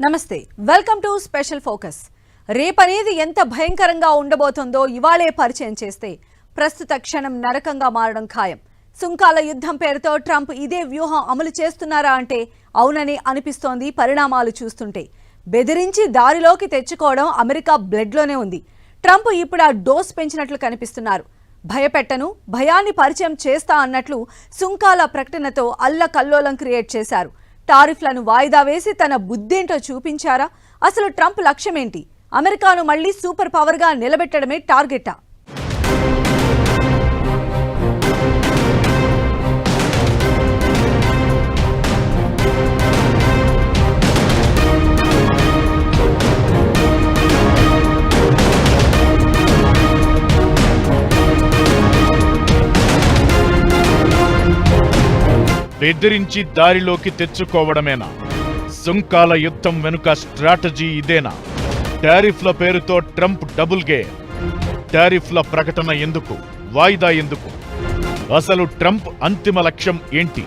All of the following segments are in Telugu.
నమస్తే వెల్కమ్ టు స్పెషల్ ఫోకస్. రేపనేది ఎంత భయంకరంగా ఉండబోతుందో ఇవాళే పరిచయం చేస్తే ప్రస్తుత క్షణం నరకంగా మారడం ఖాయం. సుంకాల యుద్ధం పేరుతో ట్రంప్ ఇదే వ్యూహం అమలు చేస్తున్నారా అంటే అవునని అనిపిస్తోంది పరిణామాలు చూస్తుంటే. బెదిరించి దారిలోకి తెచ్చుకోవడం అమెరికా బ్లడ్లోనే ఉంది. ట్రంప్ ఇప్పుడు ఆ డోస్ పెంచినట్లు కనిపిస్తున్నారు. భయపెట్టను భయాన్ని పరిచయం చేస్తా అన్నట్లు సుంకాల ప్రకటనతో అల్లకల్లోలం క్రియేట్ చేశారు. టారిఫ్లను వాయిదా వేసి తన బుద్ధేంటో చూపించారా? అసలు ట్రంప్ లక్ష్యమేంటి? అమెరికాను మళ్ళీ సూపర్ పవర్గా నిలబెట్టడమే టార్గెటా? బెదిరించి దారిలోకి తెచ్చుకోవడమేనా? సుంకాల యుద్ధం వెనుక స్ట్రాటజీ ఇదేనా? టారిఫ్ల పేరుతో ట్రంప్ డబుల్ గేమ్ టారిఫ్ల ప్రకటన ఎందుకు? వాయిదా ఎందుకు? అసలు ట్రంప్ అంతిమ లక్ష్యం ఏంటి?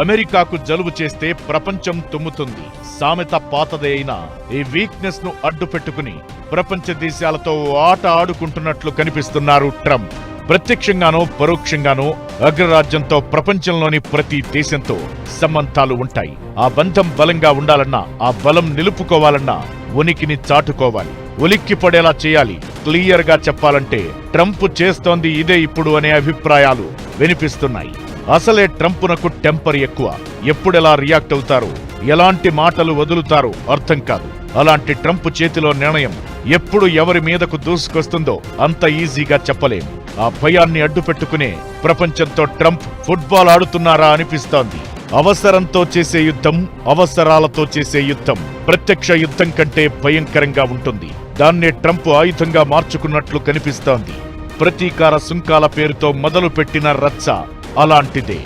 అమెరికాకు జలుబు చేస్తే ప్రపంచం తుమ్ముతుంది. సామెత పాతదే అయినా ఈ వీక్నెస్ను అడ్డుపెట్టుకుని ప్రపంచ దేశాలతో ఆట ఆడుకుంటున్నట్లు కనిపిస్తున్నారు ట్రంప్. ప్రత్యక్షంగానో పరోక్షంగానో అగ్రరాజ్యంతో ప్రపంచంలోని ప్రతి దేశంతో సంబంధాలు ఉంటాయి. ఆ బంధం బలంగా ఉండాలన్నా ఆ బలం నిలుపుకోవాలన్నా ఉనికిని చాటుకోవాలి. ఉలిక్కి పడేలా చేయాలి. క్లియర్గా చెప్పాలంటే ట్రంప్ చేస్తోంది ఇదే ఇప్పుడు అనే అభిప్రాయాలు వినిపిస్తున్నాయి. అసలే ట్రంపునకు టెంపర్ ఎక్కువ. ఎప్పుడెలా రియాక్ట్ అవుతారు? ఎలాంటి మాటలు వదులుతారు? అర్థం కాదు. అలాంటి ట్రంప్ చేతిలో నిర్ణయం ఎప్పుడు ఎవరి మీదకు దూసుకొస్తుందో అంత ఈజీగా చెప్పలేం. ఆ భయాన్ని అడ్డుపెట్టుకునే ప్రపంచంతో ట్రంప్ ఫుట్బాల్ ఆడుతున్నారా అనిపిస్తోంది. అవసరంతో చేసే యుద్ధం అవసరాలతో చేసే యుద్ధం ప్రత్యక్ష యుద్ధం కంటే భయంకరంగా ఉంటుంది. దాన్నే ట్రంప్ ఆయుధంగా మార్చుకున్నట్లు కనిపిస్తోంది. ప్రతీకార సుంకాల పేరుతో మొదలుపెట్టిన రచ్చ. అలాంటిదే.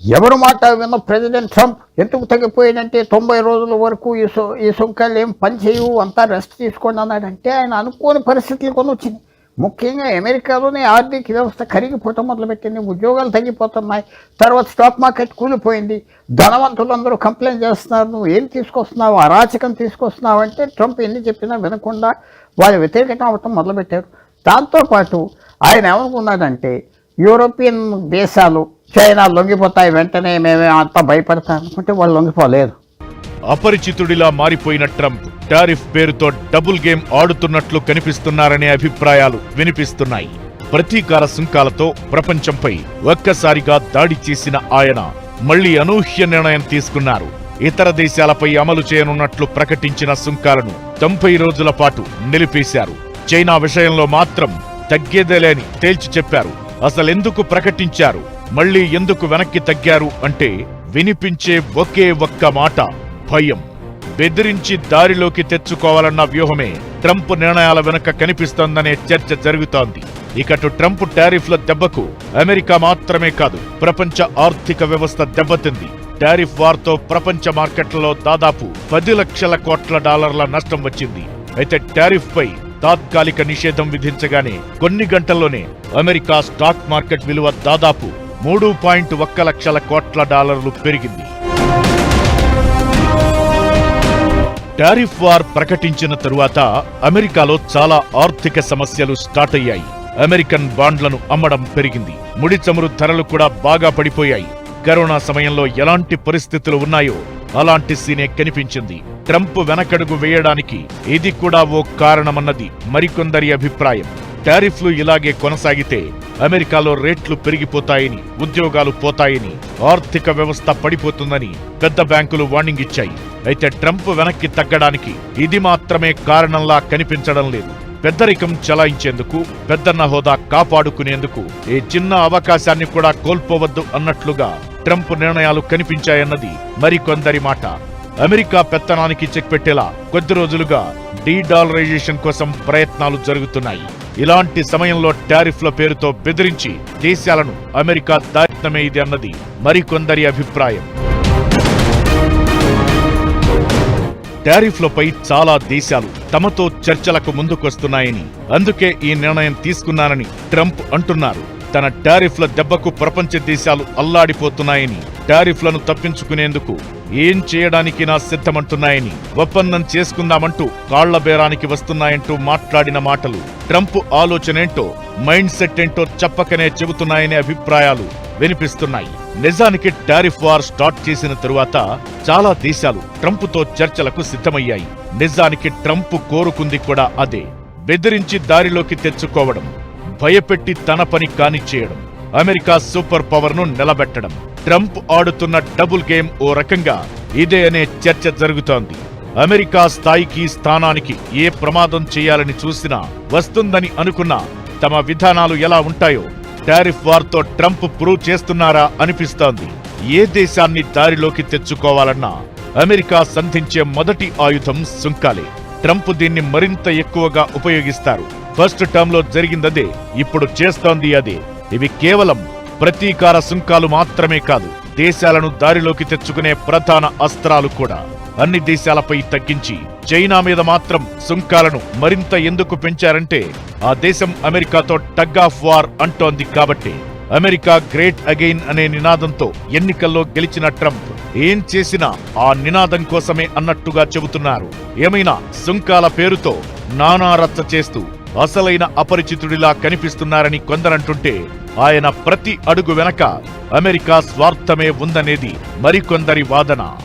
ఎవరు మాట విన్న ప్రెసిడెంట్ ట్రంప్ ఎందుకు తగ్గిపోయాడంటే తొంభై రోజుల వరకు ఈ సో ఈ సుంకాలు ఏం పని చేయవు అంతా రెస్ట్ తీసుకోండి అన్నాడంటే ఆయన అనుకోని పరిస్థితులు కొన్ని వచ్చింది. ముఖ్యంగా అమెరికాలోనే ఆర్థిక వ్యవస్థ కరిగిపోవటం మొదలుపెట్టింది ఉద్యోగాలు తగ్గిపోతున్నాయి తర్వాత స్టాక్ మార్కెట్ కూలిపోయింది. ధనవంతులందరూ కంప్లైంట్ చేస్తున్నారు నువ్వు ఏం తీసుకొస్తున్నావు అరాచకం తీసుకొస్తున్నావు అంటే ట్రంప్ ఎన్ని చెప్పినా వినకుండా వాళ్ళు వ్యతిరేకం అవటం మొదలుపెట్టారు. దాంతోపాటు ఆయన ఏమనుకున్నాడంటే యూరోపియన్ దేశాలు చైనా లొంగిపోతాయి వెంటనే మేమే అంత భయపడతాం అనుకుంటే వాళ్ళు లొంగిపోలేదు. అపరిచితుడిలా మారిపోయిన ట్రంప్ టారిఫ్ పేరుతో డబుల్ గేమ్ ఆడుతున్నట్లు కనిపిస్తున్నారనే అభిప్రాయాలు వినిపిస్తున్నాయి. ప్రతీకార సుంకాలతో ప్రపంచంపై ఒక్కసారిగా దాడి చేసిన ఆయన మళ్ళీ అనూహ్య నిర్ణయం తీసుకున్నారు. ఇతర దేశాలపై అమలు చేయనున్నట్లు ప్రకటించిన సుంకాలను తొంభై రోజుల పాటు నిలిపేశారు. చైనా విషయంలో మాత్రం తగ్గేదేలేని తేల్చి చెప్పారు. అసలెందుకు ప్రకటించారు? మళ్ళీ ఎందుకు వెనక్కి తగ్గారు అంటే వినిపించే ఒకే ఒక్క మాట భయం. బెదిరించి దారిలోకి తెచ్చుకోవాలన్న వ్యూహమే ట్రంప్ నిర్ణయాల వెనుక కనిపిస్తోందనే చర్చ జరుగుతోంది. ఇకటు ట్రంప్ టారిఫ్ల దెబ్బకు అమెరికా మాత్రమే కాదు ప్రపంచ ఆర్థిక వ్యవస్థ దెబ్బతింది. టారిఫ్ వార్తో ప్రపంచ మార్కెట్లలో దాదాపు పది లక్షల కోట్ల డాలర్ల నష్టం వచ్చింది. అయితే టారిఫ్ పై తాత్కాలిక నిషేధం విధించగానే కొన్ని గంటల్లోనే అమెరికా స్టాక్ మార్కెట్ విలువ దాదాపు మూడు పాయింట్ ఒక్క లక్షల కోట్ల డాలర్లు పెరిగింది. టారిఫ్ వార్ ప్రకటించిన తరువాత అమెరికాలో చాలా ఆర్థిక సమస్యలు స్టార్ట్ అయ్యాయి. అమెరికన్ బాండ్లను అమ్మడం పెరిగింది. ముడి చమురు ధరలు కూడా బాగా పడిపోయాయి. కరోనా సమయంలో ఎలాంటి పరిస్థితులు ఉన్నాయో అలాంటి సీనే కనిపించింది. ట్రంప్ వెనకడుగు వేయడానికి ఇది కూడా ఓ కారణమన్నది మరికొందరి అభిప్రాయం. టారిఫ్లు ఇలాగే కొనసాగితే అమెరికాలో రేట్లు పెరిగిపోతాయని ఉద్యోగాలు పోతాయని ఆర్థిక వ్యవస్థ పడిపోతుందని పెద్ద బ్యాంకులు వార్నింగ్ ఇచ్చాయి. అయితే ట్రంప్ వెనక్కి తగ్గడానికి ఇది మాత్రమే కారణంలా కనిపించడం లేదు. పెద్దరికం చలాయించేందుకు పెద్దన్న హోదా కాపాడుకునేందుకు ఈ చిన్న అవకాశాన్ని కూడా కోల్పోవద్దు అన్నట్లుగా ట్రంప్ నిర్ణయాలు కనిపించాయన్నది మరికొందరి మాట. అమెరికా పెత్తనానికి చెక్ పెట్టేలా కొద్ది రోజులుగా డీడాలరైజేషన్ కోసం ప్రయత్నాలు జరుగుతున్నాయి. ఇలాంటి సమయంలో టారిఫ్ల పేరుతో బెదిరించి దేశాలను అమెరికా దారితమే ఇది అన్నది మరికొందరి అభిప్రాయం. టారిఫ్లపై చాలా దేశాలు తమతో చర్చలకు ముందుకొస్తున్నాయని అందుకే ఈ నిర్ణయం తీసుకున్నానని ట్రంప్ అంటున్నారు. తన టారిఫ్ల దెబ్బకు ప్రపంచ దేశాలు అల్లాడిపోతున్నాయని టారిఫ్లను తప్పించుకునేందుకు ఏం చేయడానికి నా సిద్ధమంటున్నాయని ఒప్పందం చేసుకుందామంటూ కాళ్ళ బేరానికి వస్తున్నాయంటూ మాట్లాడిన మాటలు ట్రంప్ ఆలోచనేంటో మైండ్ సెట్ ఏంటో చెప్పకనే చెబుతున్నాయనే అభిప్రాయాలు వినిపిస్తున్నాయి. నిజానికి టారిఫ్ వార్ స్టార్ట్ చేసిన తరువాత చాలా దేశాలు ట్రంప్తో చర్చలకు సిద్ధమయ్యాయి. నిజానికి ట్రంప్ కోరుకుంది కూడా అదే. బెదిరించి దారిలోకి తెచ్చుకోవడం భయపెట్టి తన పని కానిచ్చేయడం అమెరికా సూపర్ పవర్ను నిలబెట్టడం. ట్రంప్ ఆడుతున్న డబుల్ గేమ్ ఓ రకంగా ఇదే అనే చర్చ జరుగుతోంది. అమెరికా స్థాయికి స్థానానికి ఏ ప్రమాదం చేయాలని చూసినా వస్తుందని అనుకున్నా తమ విధానాలు ఎలా ఉంటాయో టారిఫ్ వార్తో ట్రంప్ ప్రూవ్ చేస్తున్నారా అనిపిస్తోంది. ఏ దేశాన్ని దారిలోకి తెచ్చుకోవాలన్నా అమెరికా సంధించే మొదటి ఆయుధం సుంకాలే. ట్రంప్ దీన్ని మరింత ఎక్కువగా ఉపయోగిస్తారు. ఫస్ట్ టర్మ్లో జరిగిందదే ఇప్పుడు చేస్తోంది అదే. ఇవి కేవలం ప్రతీకార సుంకాలు మాత్రమే కాదు దేశాలను దారిలోకి తెచ్చుకునే ప్రధాన అస్త్రాలు కూడా. అన్ని దేశాలపై తగ్గించి చైనా మీద మాత్రం సుంకాలను మరింత ఎందుకు పెంచారంటే ఆ దేశం అమెరికాతో టగ్ ఆఫ్ వార్ అంటోంది కాబట్టి. అమెరికా గ్రేట్ అగైన్ అనే నినాదంతో ఎన్నికల్లో గెలిచిన ట్రంప్ ఏం చేసినా ఆ నినాదం కోసమే అన్నట్టుగా చెబుతున్నారు. ఏమైనా సుంకాల పేరుతో నానా రచ్చ చేస్తూ అసలైన అపరిచితుడిలా కనిపిస్తున్నారని కొందరంటుంటే ఆయన ప్రతి అడుగు వెనక అమెరికా స్వార్థమే ఉందనేది మరికొందరి వాదన.